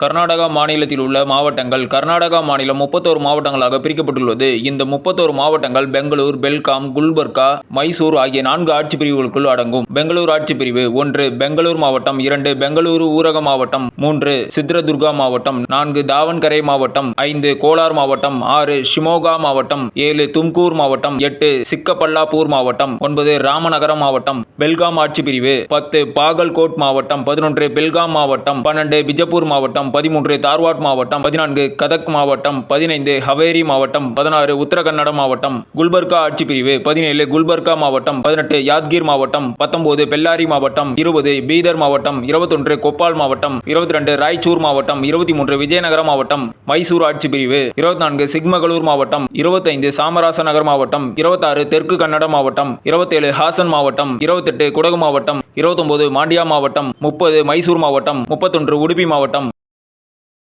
கர்நாடகா மாநிலத்தில் உள்ள மாவட்டங்கள் கர்நாடகா மாநிலம் முப்பத்தோரு மாவட்டங்களாக பிரிக்கப்பட்டுள்ளது. இந்த முப்பத்தோரு மாவட்டங்கள் பெங்களூர் பெல்காம் குல்பர்கா மைசூர் ஆகிய நான்கு ஆட்சி பிரிவுகளுக்குள் அடங்கும். பெங்களூர் ஆட்சி பிரிவு ஒன்று பெங்களூர் மாவட்டம் இரண்டு பெங்களூரு ஊரக மாவட்டம் மூன்று சித்ரதுர்கா மாவட்டம் நான்கு தாவன்கரை மாவட்டம் ஐந்து கோலார் மாவட்டம் ஆறு ஷிமோகா மாவட்டம் ஏழு தும்கூர் மாவட்டம் எட்டு சிக்கப்பல்லாப்பூர் மாவட்டம் ஒன்பது ராமநகரம் மாவட்டம் பெல்காம் ஆட்சி பிரிவு பத்து பாகல்கோட் மாவட்டம் பதினொன்று பெல்காம் மாவட்டம் பன்னெண்டு பிஜப்பூர் மாவட்டம் பதிமூன்று தார்வாட் மாவட்டம் பதினான்கு கதக் மாவட்டம் பதினைந்து ஹவேரி மாவட்டம் பதினாறு உத்தரகன்னட மாவட்டம் குல்பர்கா ஆட்சி பிரிவு பதினேழு குல்பர்கா மாவட்டம் பதினெட்டு யாத்கீர் மாவட்டம் பத்தொன்பது பெல்லாரி மாவட்டம் இருபது பீதர் மாவட்டம் இருபத்தொன்று கொப்பால் மாவட்டம் இருபத்தி ரெண்டு ராய்ச்சூர் மாவட்டம் இருபத்தி மூன்று விஜயநகர மாவட்டம் மைசூர் ஆட்சி பிரிவு இருபத்தி நான்கு சிக்மகளூர் மாவட்டம் இருபத்தைந்து சாமராசநகர் மாவட்டம் இருபத்தாறு தெற்கு கன்னட மாவட்டம் இருபத்தேழு ஹாசன் மாவட்டம் இருபத்தெட்டு குடகு மாவட்டம் இருபத்தொன்பது மாண்டியா மாவட்டம் முப்பது மைசூர் மாவட்டம் முப்பத்தொன்று உடுப்பி மாவட்டம்